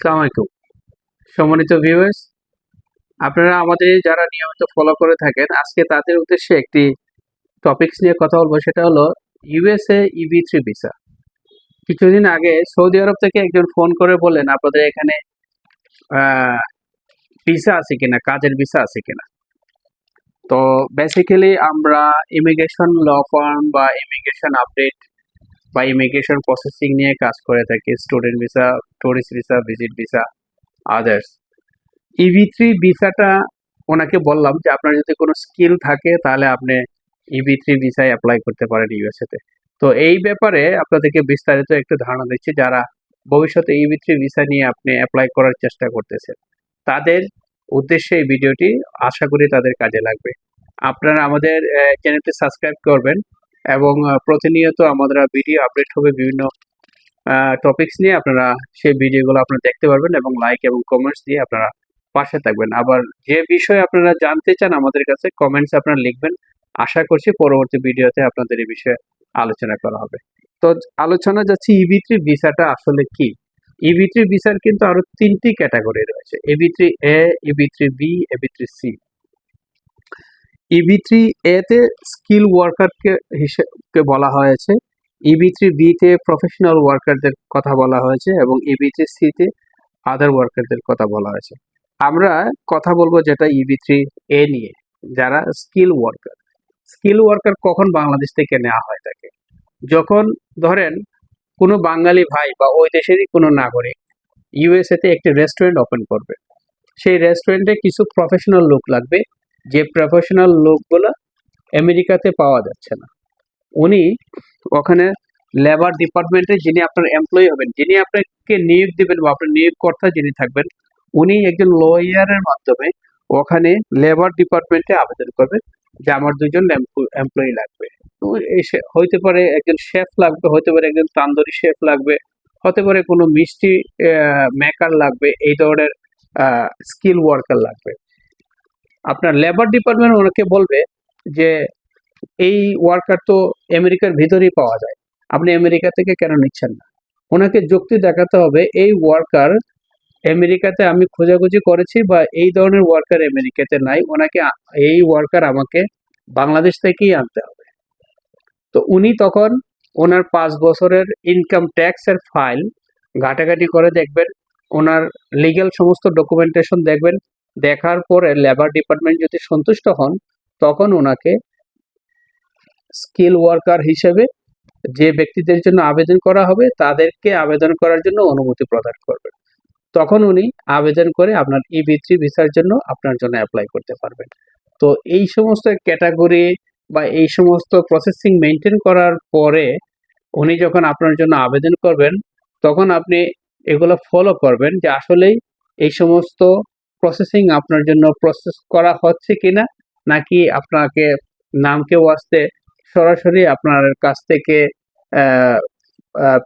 আসসালামু আলাইকুম সম্মানিত ভিউয়ার্স আপনারা আমাদের যারা নিয়মিত ফলো করে থাকেন, আজকে তাদের উদ্দেশ্যে একটি টপিকস নিয়ে কথা বলব, সেটা হলো ইউএসএ ইভি থ্রি ভিসা কিছুদিন আগে সৌদি আরব থেকে একজন ফোন করে বললেন, আপনাদের এখানে ভিসা আছে কিনা, কাজের ভিসা আছে কিনা? তো বেসিক্যালি আমরা ইমিগ্রেশন ল ফার্ম বা ইমিগ্রেশন আপডেট বা ইমিগ্রেশন প্রসেসিং নিয়ে কাজ করে থাকি student visa tourist visa visit visa others EV three ভিসাটা ওনাকে বললাম যে, আপনার যদি কোনো স্কিল থাকে, তাহলে আপনি ইভি থ্রি ভিসায় অ্যাপ্লাই করতে পারেন ইউএসএতে তো। এই ব্যাপারে আপনাদেরকে বিস্তারিত একটু ধারণা দিচ্ছি, যারা ভবিষ্যতে ইভি থ্রি ভিসা নিয়ে আপনি অ্যাপ্লাই করার চেষ্টা করতেছেন। তাদের উদ্দেশ্যে এই ভিডিওটি আশা করি তাদের কাজে লাগবে। আপনারা আমাদের চ্যানেলটি সাবস্ক্রাইব করবেন। এবং প্রতিনিয়ত আমাদের ভিডিও আপডেট হবে বিভিন্ন টপিকস নিয়ে। আপনারা সেই ভিডিওগুলো আপনারা দেখতে পারবেন এবং লাইক এবং কমেন্টস দিয়ে আপনারা পাশে থাকবেন। আবার যে বিষয়ে আপনারা জানতে চান আমাদের কাছে কমেন্টস আপনারা লিখবেন। আশা করছি পরবর্তী ভিডিওতে আপনাদের এই বিষয়ে আলোচনা করা হবে। তো আলোচনা যাচ্ছে ইভি থ্রি ভিসাটা আসলে কি? ইভি থ্রি ভিসার কিন্তু আরও তিনটি ক্যাটাগরি রয়েছে। AB three A AB three B AB three C EV three এতে স্কিল ওয়ার্কারকে হিসেবে বলা হয়েছে। ইবি থ্রি বিতে প্রফেশনাল ওয়ার্কারদের কথা বলা হয়েছে এবং ইবি থ্রি সিতে আদার ওয়ার্কারদের কথা বলা হয়েছে। আমরা কথা বলব যেটা ইবি থ্রি এ নিয়ে, যারা স্কিল ওয়ার্কার স্কিল ওয়ার্কার কখন বাংলাদেশ থেকে নেওয়া হয় থাকে যখন ধরেন কোনো বাঙালি ভাই বা ওই দেশেরই কোনো নাগরিক ইউএসএতে একটি রেস্টুরেন্ট ওপেন করবে। সেই রেস্টুরেন্টে কিছু প্রফেশনাল লোক লাগবে যে প্রফেশনাল লোকগুলো আমেরিকাতে পাওয়া যাচ্ছে না। উনি ওখানে লেবার ডিপার্টমেন্টে যিনি আপনার এমপ্লয়ি হবেন, যিনি আপনাকে নিয়োগ দিবেন বা আপনার নিয়োগকর্তা যিনি থাকবেন, উনি একজন লয়ারের মাধ্যমে ওখানে লেবার ডিপার্টমেন্টে আবেদন করবেন যে আমার দুজন এমপ্লয়ি লাগবে। হইতে পারে একজন শেফ লাগবে হতে পারে একজন তান্দুরি শেফ লাগবে, হতে পারে কোনো মিষ্টি মেকার লাগবে, এই ধরনের স্কিল ওয়ার্কার লাগবে। আপনার লেবার ডিপার্টমেন্ট ওনাকে বলবে যে, এই ওয়ার্কার তো আমেরিকার ভিতরেই পাওয়া যায়। আপনি আমেরিকা থেকে কেন নিচ্ছেন না? ওনাকে যুক্তি দেখাতে হবে, এই ওয়ার্কার আমেরিকাতে আমি খোঁজাখুঁজি করেছি বা এই ধরনের ওয়ার্কার আমেরিকাতে নাই। ওনাকে এই ওয়ার্কার আমাকে বাংলাদেশ থেকেই আনতে হবে। তো উনি তখন ওনার পাঁচ বছরের ইনকাম ট্যাক্সের ফাইল ঘাটাঘাটি করে দেখবেন, ওনার লিগ্যাল সমস্ত ডকুমেন্টেশন দেখবেন দেখার পরে লেবার ডিপার্টমেন্ট যদি সন্তুষ্ট হন, তখন ওনাকে স্কিল ওয়ার্কার হিসেবে যে ব্যক্তিদের জন্য আবেদন করা হবে, তাদেরকে আবেদন করার জন্য অনুমতি প্রদান করবেন। তখন উনি আবেদন করে আপনার ইবি থ্রি ভিসার জন্য আপনার জন্য অ্যাপ্লাই করতে পারবেন। তো এই সমস্ত ক্যাটাগরি বা এই সমস্ত প্রসেসিং মেনটেন করার পরে উনি যখন আপনার জন্য আবেদন করবেন, তখন আপনি এগুলো ফলো করবেন যে আসলেই এই সমস্ত প্রসেসিং আপনার জন্য প্রসেস করা হচ্ছে কিনা, নাকি আপনাকে নামকে ওয়াস্তে সরাসরি আপনার কাছ থেকে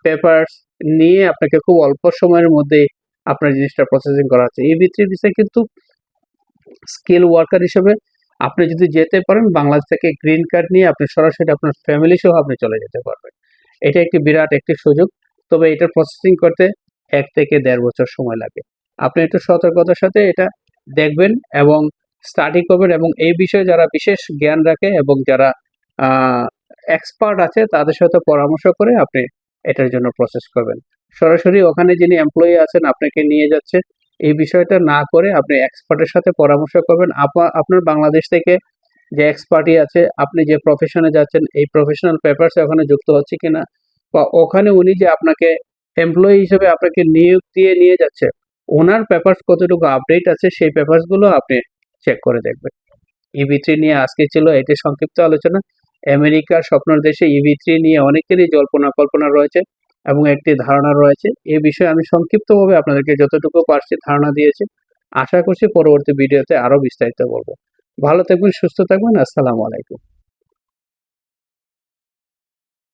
পেপারস নিয়ে আপনাকে খুব অল্প সময়ের মধ্যে আপনার জিনিসটা প্রসেসিং করা হচ্ছে। এই ভিত্তি বিষয়ে কিন্তু স্কিল ওয়ার্কার হিসেবে আপনি যদি যেতে পারেন, বাংলাদেশ থেকে গ্রিন কার্ড নিয়ে আপনি সরাসরি আপনার ফ্যামিলি সহ আপনি চলে যেতে পারবেন। এটা একটি বিরাট একটি সুযোগ। তবে এটা প্রসেসিং করতে এক থেকে দেড় বছর সময় লাগে। আপনি একটু সতর্কতার সাথে এটা দেখবেন এবং স্টাডি করবেন এবং এই বিষয়ে যারা বিশেষ জ্ঞান রাখে এবং যারা এক্সপার্ট আছে তাদের সাথে পরামর্শ করে আপনি এটার জন্য প্রসেস করবেন। সরাসরি ওখানে যিনি এমপ্লয়ি আছেন আপনাকে নিয়ে যাচ্ছে। এই বিষয়টা না করে আপনি এক্সপার্টের সাথে পরামর্শ করবেন। আপা- আপনার বাংলাদেশ থেকে যে এক্সপার্টই আছে, আপনি যে প্রফেশনে যাচ্ছেন, এই প্রফেশনাল পেপারস ওখানে যুক্ত হচ্ছে কিনা? বা ওখানে উনি যে আপনাকে এমপ্লয়ি হিসেবে আপনাকে নিয়োগ দিয়ে নিয়ে যাচ্ছে ওনার পেপারস কতটুকু আপডেট আছে, সেই পেপারসগুলো আপনি চেক করে দেখবেন। ইভি থ্রি নিয়ে আজকে ছিল এটি সংক্ষিপ্ত আলোচনা। আমেরিকার স্বপ্নের দেশে ইভি থ্রি নিয়ে অনেকেরই জল্পনা কল্পনা রয়েছে এবং একটি ধারণা রয়েছে। এ বিষয়ে আমি সংক্ষিপ্তভাবে আপনাদেরকে যতটুকু পারছি ধারণা দিয়েছি। আশা করছি পরবর্তী ভিডিওতে আরও বিস্তারিত বলব। ভালো থাকবেন, সুস্থ থাকবেন, আসসালামু আলাইকুম।